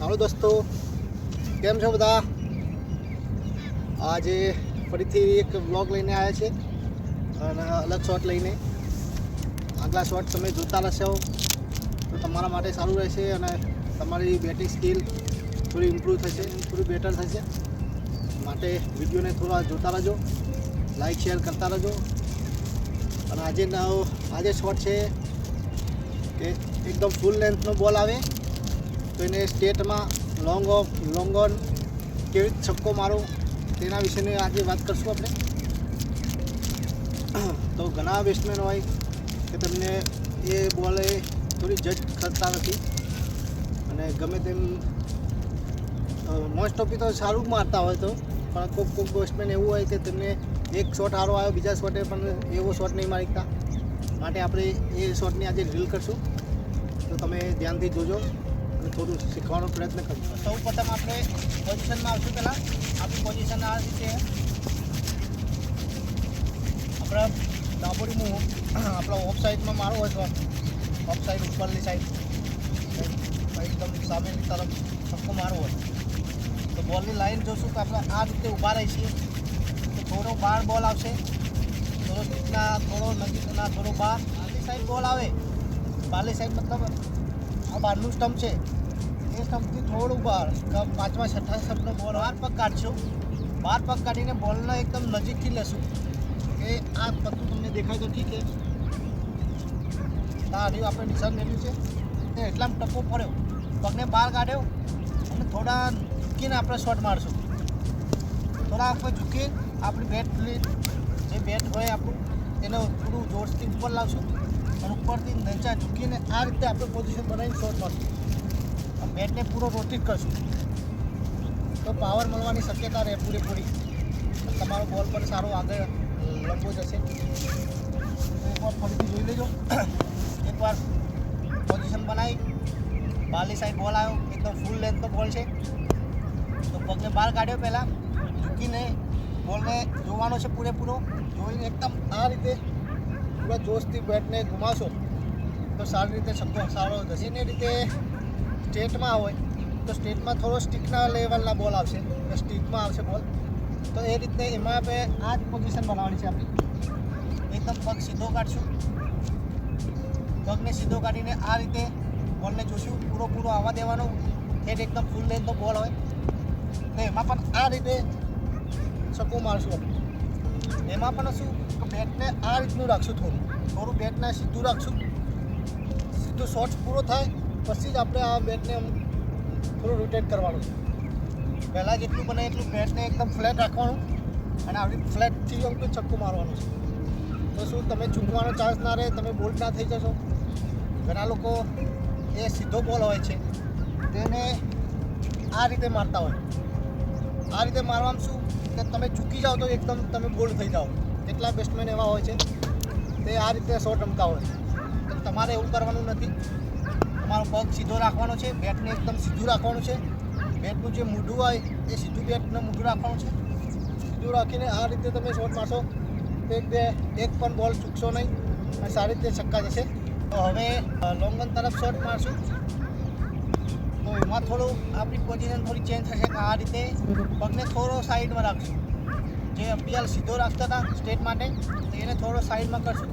હાલો દોસ્તો, કેમ છો બધા? આજે ફરીથી એક બ્લોગ લઈને આવ્યા છે, અને અલગ શોટ લઈને. આગલા શોટ તમે જોતા રહેશો, તો તમારા માટે સારું રહેશે અને તમારી બેટિંગ સ્કિલ થોડી ઇમ્પ્રૂવ થશે, થોડી બેટર થશે. માટે વિડીયોને થોડા જોતા રહેજો લાઈક શેર કરતા રહેજો. અને આજે આજે શોટ છે કે એકદમ ફૂલ લેન્થનો બોલ આવે. તો એને સ્ટેટમાં લોંગ ઓફ, લોંગ ઓન કેવી રીતે છક્કો મારો તેના વિશેની આજે વાત કરશું આપણે. તો ઘણા બેટ્સમેન હોય કે તમને એ બોલે થોડી જજ કરતા નથી. અને ગમે તેમ મોસ્ટ ઓફી તો સારું મારતા હોય તો. પણ કોઈક કોઈક બેટ્સમેન એવું હોય કે તેમને એક શોટ સારો આવ્યો, બીજા શોટે પણ એવો શોટ નહીં મારી માટે આપણે એ શોટની આજે ડ્રીલ કરશું. તો તમે ધ્યાનથી જોજો. અને થોડું શીખવાનો પ્રયત્ન કરજો સૌ પ્રથમ આપણે પોઝિશનમાં આવશું પહેલાં. આપણી પોઝિશન આ રીતે આપણા ડાબોડી મું આપણા ઓફ સાઈડમાં મારો હોય તો ઓફ સાઈડ ઉપરની સાઈડ એકદમ સામેની તરફ છક્કો મારવો હોય. તો બોલની લાઈન જોશું તો આપણે આ રીતે ઊભા રહીશું. તો થોડો બહાર બોલ આવશે. થોડો નીચના થોડો નજીકના, થોડો બહાર બારલી સાઈડ બોલ આવે. બારલી સાઈડ મતલબ આ બહારનું સ્ટમ્પ છે. એ સ્ટમ્પથી થોડું બહાર પાંચમા, છઠ્ઠા સ્ટમ્પનો બોલ બાર પગ કાઢશું. બહાર પગ કાઢીને બોલને એકદમ નજીકથી લેશું. કે આ પત્તું તમને દેખાય તો ઠીક છે. તારી આપણે નિશાન મેળવ્યું છે. તે એટલામાં ટપો પડ્યો. પગને બહાર કાઢ્યો અને થોડા ઝૂકીને આપણે શોટ મારશું. થોડા આપણે ઝૂકી આપણી બેટ જે બેટ હોય આપણું, એને થોડું જોરથી ઉપર લાવશું. ઉપરથી નીચા ઝૂકીને આ રીતે આપણે પોઝિશન બનાવીને શોટ મારશું બેટને પૂરો રોટેટ કરશું. તો પાવર મળવાની શક્યતા રહે પૂરેપૂરી તમારો બોલ પણ સારો આગળ લંબો જશે. એકવાર ફરીથી જોઈ લેજો. એકવાર પોઝિશન બનાવી. બાલી સાઈડ બોલ આવ્યો. એકદમ ફૂલ લેન્થનો બોલ છે. તો પગને બહાર કાઢ્યો પહેલાં. ઝૂકીને બોલને જોવાનો છે પૂરેપૂરો. જોઈને એકદમ આ રીતે પૂરા જોશથી બેટને ઘુમાશો તો સારી રીતે શબ્દો સારો થશે એની રીતે સ્ટેટમાં હોય, તો સ્ટેટમાં થોડો સ્ટીકના લેવલના બોલ આવશે. સ્ટીકમાં આવશે બોલ તો એ રીતે એમાં આપણે આ જ પોઝિશન બનાવવાની છે આપણી. એકદમ પગ સીધો કાઢશું. પગને સીધો કાઢીને આ રીતે બોલને જોશું. પૂરો પૂરો આવવા દેવાનો. હેડ એકદમ ફૂલ લેન્થનો બોલ હોય. તો એમાં પણ આ રીતે છક્કો મારશું આપણે. એમાં પણ શું? કે બેટને આ રીતનું રાખશું થોડું. થોડું બેટને સીધું રાખશું. સીધું શોર્ટ પૂરો થાય, પછી જ આપણે આ બેટને થોડું રોટેટ કરવાનું છે. પહેલાં જેટલું બને એટલું બેટને એકદમ ફ્લેટ રાખવાનું અને આવી ફ્લેટથી તો છક્કો મારવાનું છે. તો શું, તમે ચૂકવાનો ચાન્સ ના રહે, તમે બોલ્ટ ના થઈ જશો. ઘણા લોકો એ સીધો બોલ હોય છે. તેને આ રીતે મારતા હોય. આ રીતે મારવામાં શું કે તમે ચૂકી જાઓ તો એકદમ તમે બોલ્ડ થઈ જાઓ. કેટલા બેટ્સમેન એવા હોય છે, તે આ રીતે શોટ રમતા હોય તો તમારે એવું કરવાનું નથી. તમારો પગ સીધો રાખવાનો છે, બેટને એકદમ સીધું રાખવાનું છે. બેટનું જે મૂઢું હોય, એ સીધું બેટને મૂઢું રાખવાનું છે. સીધું રાખીને આ રીતે તમે શોટ મારશો, તો એક બે, એક પણ બોલ ચૂકશો નહીં અને સારી રીતે છક્કા જશે. તો હવે લોંગન તરફ શોટ મારશું. તો એમાં થોડું આપણી પોઝિશન થોડી ચેન્જ થશે કે આ રીતે પગને થોડો સાઈડમાં રાખશું. જે અમ્પિયર સીધો રાખતા હતા સ્ટેટ માટે, તો એને થોડો સાઈડમાં કરશું.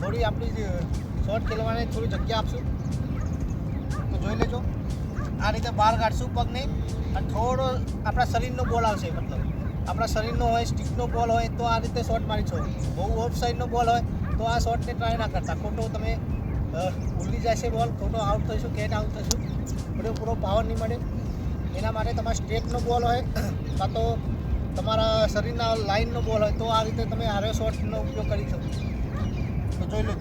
થોડી આપણી શોર્ટ ખેલવાની થોડી જગ્યા આપશું. તો જોઈ લેજો. આ રીતે બહાર કાઢશું પગને. અને થોડો આપણા શરીરનો બોલ આવશે, મતલબ. આપણા શરીરનો હોય સ્ટિકનો બોલ હોય, તો આ રીતે શોટ મારી છો બહુ ઓફ સાઈડનો બોલ હોય, તો આ શોટને ટ્રાય ના કરતા. ખોટો તમે ભૂલી જશે બોલ ખોટો આઉટ થઈશું કેટ આઉટ થઈશું. પૂરો પૂરો પાવર નહીં મળે. એના માટે તમારા સ્ટેટનો બોલ હોય, કાં તો તમારા શરીરના લાઇનનો બોલ હોય, તો આ રીતે તમે આરે શોર્ટનો ઉપયોગ કરી શકો. તો જોઈ લો.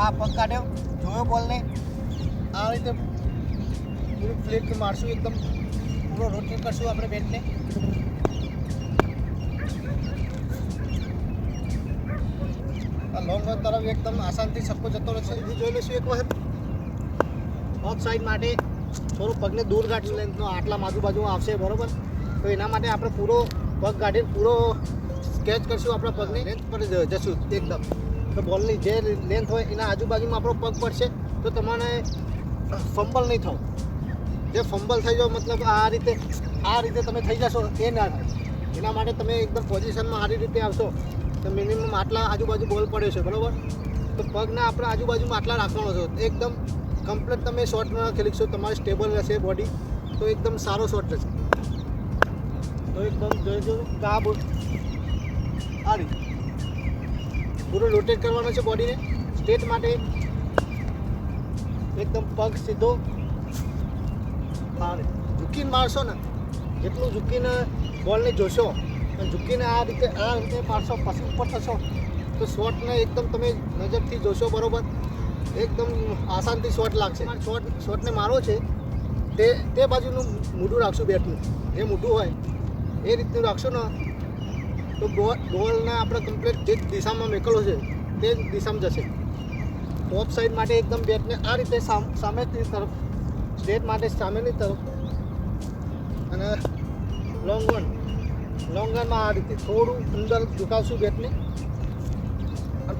આ પગ કાઢ્યો, જોયો બોલને આ રીતે પૂરું ફ્લિપ મારશું એકદમ. પૂરો રોટેટ કરશું આપણે બેટને લોંગ તરફ એકદમ આસાનથી છક્કો જતો રહેશે. એ જોઈ લઈશું એક વખત ઓફ સાઈડ માટે થોડું પગને દૂર કાઢી લેન્થનો આટલા બાજુ આવશે, બરાબર? તો એના માટે આપણે પૂરો પગ કાઢીને પૂરો સ્કેચ કરશું આપણા પગને. લેન્થ પર જશું એકદમ. તો બોલની જે લેન્થ હોય એના આજુબાજુમાં આપણો પગ પડશે. તો તમારે ફંબલ નહીં થવું. જે ફંબલ થઈ જાવ મતલબ આ રીતે આ રીતે તમે થઈ જશો એ ના થાય. એના માટે તમે એકદમ પોઝિશનમાં સારી રીતે આવશો. તો મિનિમમ આટલા આજુબાજુ બોલ પડ્યો છે, બરાબર? તો પગના આપણે આજુબાજુમાં આટલા રાખવાનો છો. એકદમ કમ્પ્લીટ તમે શોર્ટમાં ખેલી શકશો તમારી સ્ટેબલ રહેશે બોડી તો એકદમ સારો શોર્ટ રહેશે. તો એકદમ જોઈજો કે આ રીતે પૂરો રોટેટ કરવાનો છે બોડીને સ્ટેટ માટે. એકદમ પગ સીધો. મારે ઝૂકીને મારશો ને, જેટલું ઝૂકીને બોલને જોશો ઝૂકીને આ રીતે આ રીતે મારશો, પછી ઉપર થશો. તો શોટને એકદમ તમે નજરથી જોશો બરોબર. એકદમ આસાનથી શોટ લાગશે. શોટ શોટને મારો છે તે તે બાજુનું મોઢું રાખશું બેટનું જે મોઢું હોય એ રીતનું રાખશું ને તો ગોલ બોલને આપણે કમ્પ્લીટ જે દિશામાં મેકલો છે તે જ દિશામાં જશે. ટોપ સાઈડ માટે એકદમ બેટને આ રીતે સામ સામેની તરફ સ્ટ્રેટ માટે સામેની તરફ અને લોંગ રન લોંગ રનમાં આ રીતે થોડું અંદર ઝુકાવશું બેટને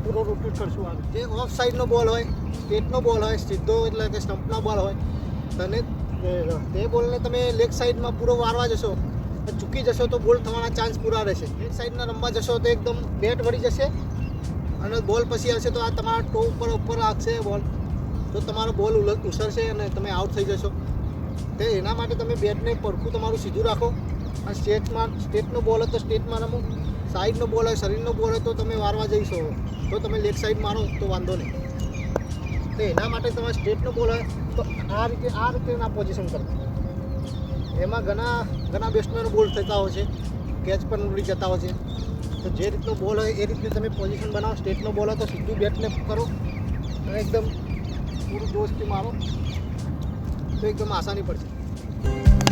પૂરો રોટેટ કરશું આગળ જે ઓફ સાઈડનો બોલ હોય સ્ટેટનો બોલ હોય, સીધો એટલે કે સ્ટમ્પનો બોલ હોય તને તે બોલને તમે લેગ સાઈડમાં પૂરો વારવા જશો ચૂકી જશો તો બોલ થવાના ચાન્સ પૂરા રહેશે. લેગ સાઈડના રમવા જશો તો એકદમ બેટ વળી જશે, અને બોલ પછી આવશે તો આ તમારા ટો ઉપર ઉપર આવશે બોલ તો તમારો બોલ ઉલ- ઉછળશે અને તમે આઉટ થઈ જશો. તે એના માટે તમે બેટને પડખું તમારું સીધું રાખો, અને સ્ટેટમાં સ્ટેટનો બોલ હોય તો સ્ટેટમાં રમો. સાઈડનો બોલ હોય, શરીરનો બોલ હોય તો તમે વારવા જઈશો. તો તમે લેગ સાઈડ મારો, તો વાંધો નહીં. તો એના માટે તમારે સ્ટેટનો બોલ હોય, તો આ રીતે આ રીતે ના પોઝિશન કરતા એમાં ઘણા ઘણા બેટ્સમેનો બોલ થતા હોય છે, કેચ પણ ઉડી જતા હોય છે. તો જે રીતનો બોલ હોય, એ રીતની તમે પોઝિશન બનાવો સ્ટેટનો બોલ હોય તો સીધું બેટને કરો. અને એકદમ પૂરું જોશથી મારો. તો એકદમ આસાની પડશે.